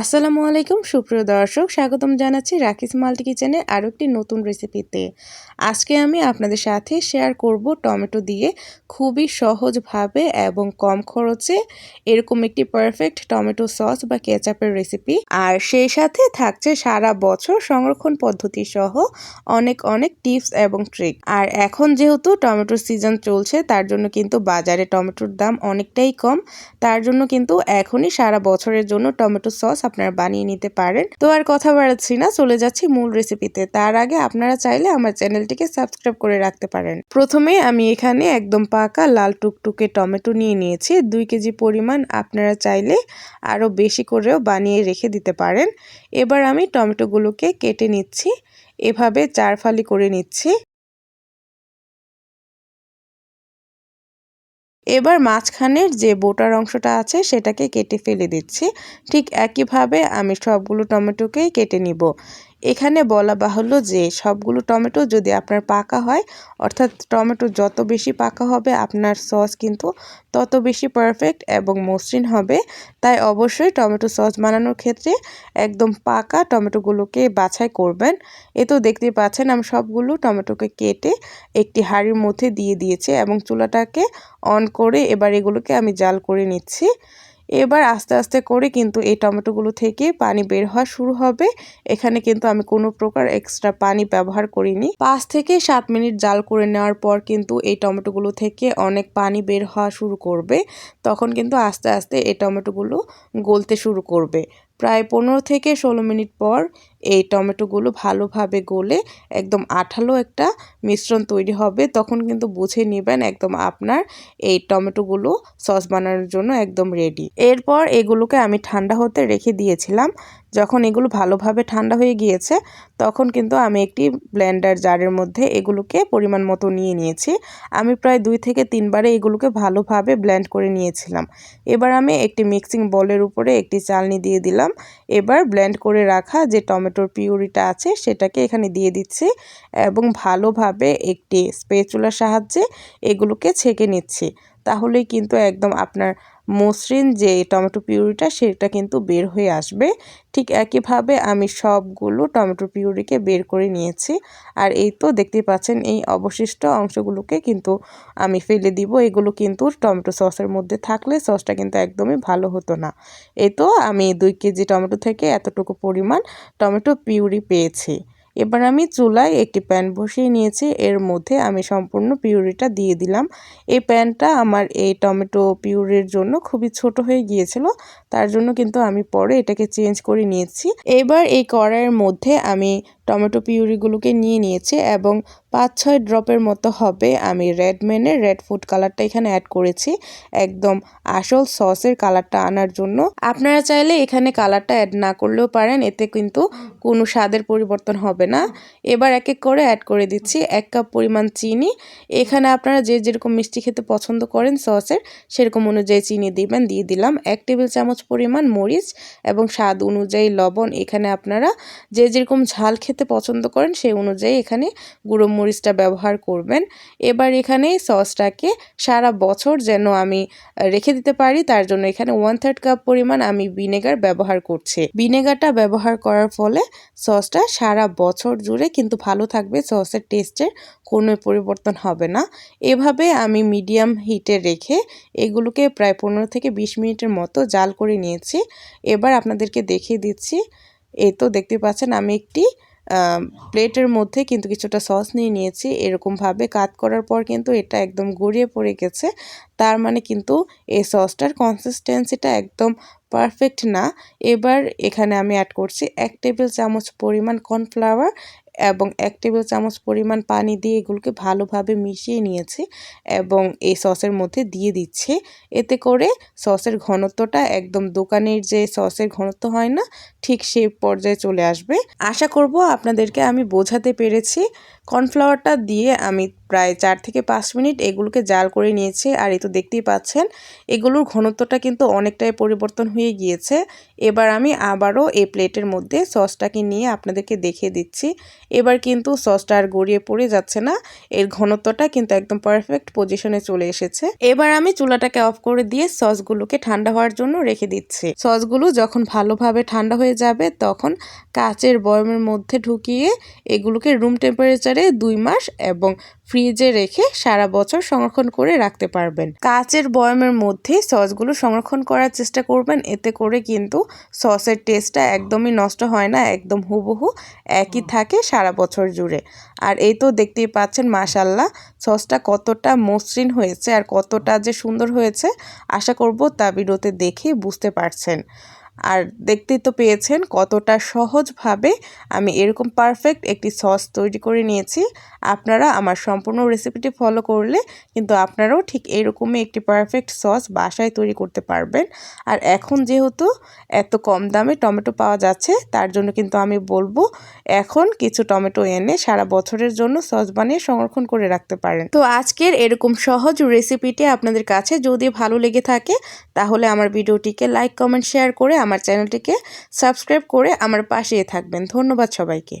আসসালামু আলাইকুম, সুপ্রিয় দর্শক। স্বাগতম জানাচ্ছি রাকিস মাল্টি কিচেনে আরও একটি নতুন রেসিপিতে। আজকে আমি আপনাদের সাথে শেয়ার করব টমেটো দিয়ে খুবই সহজভাবে এবং কম খরচে এরকম একটি পারফেক্ট টমেটো সস বা কেচাপের রেসিপি। আর সেই সাথে থাকছে সারা বছর সংরক্ষণ পদ্ধতি সহ অনেক অনেক টিপস এবং ট্রিক। আর এখন যেহেতু টমেটোর সিজন চলছে, তার জন্য কিন্তু বাজারে টমেটোর দাম অনেকটাই কম। তার জন্য কিন্তু এখনই সারা বছরের জন্য টমেটো সস আপনারা বানিয়ে নিতে পারেন। তো আর কথা বাড়াচ্ছি না, চলে যাচ্ছি মূল রেসিপিতে তার আগে আপনারা চাইলে আমার চ্যানেলটিকে সাবস্ক্রাইব করে রাখতে পারেন। প্রথমে আমি এখানে একদম পাকা লাল টুকটুকে টমেটো নিয়ে নিয়েছি। দুই কেজি পরিমাণ আপনারা চাইলে আরও বেশি করেও বানিয়ে রেখে দিতে পারেন। এবার আমি টমেটোগুলোকে কেটে নিচ্ছি। এভাবে চার ফালি করে নিচ্ছি। এবার মাঝখানের যে বোটার অংশটা আছে সেটাকে কেটে ফেলে দিচ্ছি। ঠিক একইভাবে আমি সবগুলো টমেটোকেই কেটে নিব। এখানে বলা বাহুল্য যে সবগুলো টমেটো যদি আপনার পাকা হয়, অর্থাৎ টমেটো যত বেশি পাকা হবে, আপনার সস কিন্তু তত বেশি পারফেক্ট এবং মসৃণ হবে। তাই অবশ্যই টমেটো সস বানানোর ক্ষেত্রে একদম পাকা টমেটোগুলোকে বাছাই করবেন। এ তো দেখতে পাচ্ছেন, আমি সবগুলো টমেটোকে কেটে একটি হাঁড়ির মধ্যে দিয়ে দিয়েছি এবং চুলাটাকে অন করে এবার এগুলোকে আমি জাল করে নিচ্ছি। এবার আস্তে আস্তে করে কিন্তু এই টমেটোগুলো থেকে পানি বের হওয়া শুরু হবে। এখানে কিন্তু আমি কোনো প্রকার এক্সট্রা পানি ব্যবহার করিনি। পাঁচ থেকে সাত মিনিট জাল করে নেওয়ার পর কিন্তু এই টমেটোগুলো থেকে অনেক পানি বের হওয়া শুরু করবে। তখন কিন্তু আস্তে আস্তে এই টমেটোগুলো গলতে শুরু করবে। প্রায় পনেরো থেকে ষোলো মিনিট পর এই টমেটোগুলো ভালোভাবে গলে একদম আঠালো একটা মিশ্রণ তৈরি হবে। তখন কিন্তু বুঝে নেবেন একদম আপনার এই টমেটোগুলো সস বানানোর জন্য একদম রেডি এরপর এগুলোকে আমি ঠান্ডা হতে রেখে দিয়েছিলাম। যখন এগুলো ভালোভাবে ঠান্ডা হয়ে গিয়েছে, তখন কিন্তু আমি একটি ব্লেন্ডার জারের মধ্যে এগুলোকে পরিমাণ মতো নিয়ে নিয়েছি। আমি প্রায় দুই থেকে তিনবারে এগুলোকে ভালোভাবে ব্লেন্ড করে নিয়েছিলাম। এবার আমি একটি মিক্সিং বলের উপরে একটি চালনি দিয়ে দিলাম। এবার ব্লেন্ড করে রাখা যে টমেটোর পিউরিটা আছে, সেটাকে এখানে দিয়ে দিচ্ছি এবং ভালোভাবে একটি স্পেচুলার সাহায্যে এগুলোকে ছেঁকে নিচ্ছি। তাহলেই কিন্তু একদম আপনার মসৃণ যে টমেটো পিউরিটা সেটা কিন্তু বের হয়ে আসবে। ঠিক একইভাবে আমি সবগুলো টমেটো পিউরিকে বের করে নিয়েছি। আর এই তো দেখতে পাচ্ছেন, এই অবশিষ্ট অংশগুলোকে কিন্তু আমি ফেলে দিব। এগুলো কিন্তু টমেটো সসের মধ্যে থাকলে সসটা কিন্তু একদমই ভালো হতো না। এই তো আমি দুই কেজি টমেটো থেকে এতটুকু পরিমাণ টমেটো পিউরি পেয়েছি। এবার আমি চুলায় একটি প্যান বসিয়ে নিয়েছি। এর মধ্যে আমি সম্পূর্ণ পিউরিটা দিয়ে দিলাম। এই প্যানটা আমার এই টমেটো পিউরির জন্য খুবই ছোট হয়ে গিয়েছিল। তার জন্য কিন্তু আমি পরে এটাকে চেঞ্জ করে নিয়েছি। এবার এই কড়াইয়ের মধ্যে আমি টমেটো পিউরিগুলোকে নিয়ে নিয়েছি এবং পাঁচ ছয় ড্রপের মতো হবে। আমি রেড মেনের রেড ফুড কালারটা এখানে অ্যাড করেছি। একদম আসল সসের কালারটা আনার জন্য। আপনারা চাইলে এখানে কালারটা অ্যাড না করলেও পারেন, এতে কিন্তু কোনো স্বাদের পরিবর্তন হবে না। এবার এক এক করে অ্যাড করে দিচ্ছি এক কাপ পরিমাণ চিনি। এখানে আপনারা যে যেরকম মিষ্টি খেতে পছন্দ করেন সসের, সেরকম অনুযায়ী চিনি দিবেন, দিয়ে দিলাম এক টেবিল চামচ পরিমাণ মরিচ এবং স্বাদ অনুযায়ী লবণ। এখানে আপনারা যে যেরকম ঝাল খেতে পছন্দ করেন, সেই অনুযায়ী এখানে গুঁড়ো মরিচটা ব্যবহার করবেন। এবার এখানে সসটাকে সারা বছর যেন আমি রেখে দিতে পারি, তার জন্য এখানে ওয়ান থার্ড কাপ পরিমাণ আমি ভিনেগার ব্যবহার করছি। ভিনেগারটা ব্যবহার করার ফলে সসটা সারা বছর জুড়ে কিন্তু ভালো থাকবে, সসের টেস্টের কোনো পরিবর্তন হবে না। এভাবে আমি মিডিয়াম হিটে রেখে এগুলোকে প্রায় পনেরো থেকে বিশ মিনিটের মতো জাল করে নিয়েছি। এবার আপনাদেরকে দেখিয়ে দিচ্ছি। এই তো দেখতে পাচ্ছেন, আমি একটি প্লেটের মধ্যে কিন্তু কিছুটা সস নিয়ে নিয়েছি। এরকমভাবে কাত করার পর কিন্তু এটা একদম গড়িয়ে পড়ে গেছে। তার মানে কিন্তু এই সসটার কনসিস্টেন্সিটা একদম পারফেক্ট না। এবার এখানে আমি অ্যাড করছি এক টেবিল চামচ পরিমাণ কর্নফ্লাওয়ার এবং এক টেবিল চামচ পরিমাণ পানি দিয়ে এগুলোকে ভালোভাবে মিশিয়ে নিয়েছে এবং এই সসের মধ্যে দিয়ে দিচ্ছে। এতে করে সসের ঘনত্বটা একদম দোকানের যে সসের ঘনত্ব হয় না, ঠিক সেই পর্যায়ে চলে আসবে। আশা করব আপনাদেরকে আমি বোঝাতে পেরেছি। কর্নফ্লাওয়ারটা দিয়ে আমি প্রায় চার থেকে পাঁচ মিনিট এগুলোকে জাল করে নিয়েছি। আর এই তো দেখতেই পাচ্ছেন, এগুলোর ঘনত্বটা কিন্তু অনেকটাই পরিবর্তন হয়ে গিয়েছে। এবার আমি আবারও এই প্লেটের মধ্যে সসটাকে নিয়ে আপনাদেরকে দেখিয়ে দিচ্ছি। এবার কিন্তু সসটা আর গড়িয়ে পড়ে যাচ্ছে না, এর ঘনত্বটা কিন্তু একদম পারফেক্ট পজিশনে চলে এসেছে। এবার আমি চুলাটাকে অফ করে দিয়ে সসগুলোকে ঠান্ডা হওয়ার জন্য রেখে দিচ্ছি। সসগুলো যখন ভালোভাবে ঠান্ডা হয়ে যাবে, তখন কাচের বয়মের মধ্যে ঢুকিয়ে এগুলোকে রুম টেম্পারেচারে দুই মাস এবং ফ্রিজে রেখে সারা বছর সংরক্ষণ করে রাখতে পারবেন। কাচের বয়মের মধ্যে সসগুলো সংরক্ষণ করার চেষ্টা করবেন। এতে করে কিন্তু সসের টেস্টটা একদমই নষ্ট হয় না, একদম হুবহু একই থাকে সারা বছর জুড়ে। আর এই তো দেখতেই পাচ্ছেন মাশাল্লাহ সসটা কতটা মসৃণ হয়েছে আর কতটা যে সুন্দর হয়েছে, আশা করব তা ভিডিওতে দেখে বুঝতে পারছেন। আর দেখতেই তো পেয়েছেন কতটা সহজভাবে আমি এরকম পারফেক্ট একটি সস তৈরি করে নিয়েছি। আপনারা আমার সম্পূর্ণ রেসিপিটি ফলো করলে কিন্তু আপনারাও ঠিক এরকমই একটি পারফেক্ট সস বাসায় তৈরি করতে পারবেন। আর এখন যেহেতু এত কম দামে টমেটো পাওয়া যাচ্ছে, তার জন্য কিন্তু আমি বলব এখন কিছু টমেটো এনে সারা বছরের জন্য সস বানিয়ে সংরক্ষণ করে রাখতে পারেন। তো আজকের এরকম সহজ রেসিপিটি আপনাদের কাছে যদি ভালো লেগে থাকে, তাহলে আমার ভিডিওটিকে লাইক কমেন্ট শেয়ার করে আমার চ্যানেলটিকে সাবস্ক্রাইব করে আমার পাশে থাকবেন। ধন্যবাদ সবাইকে।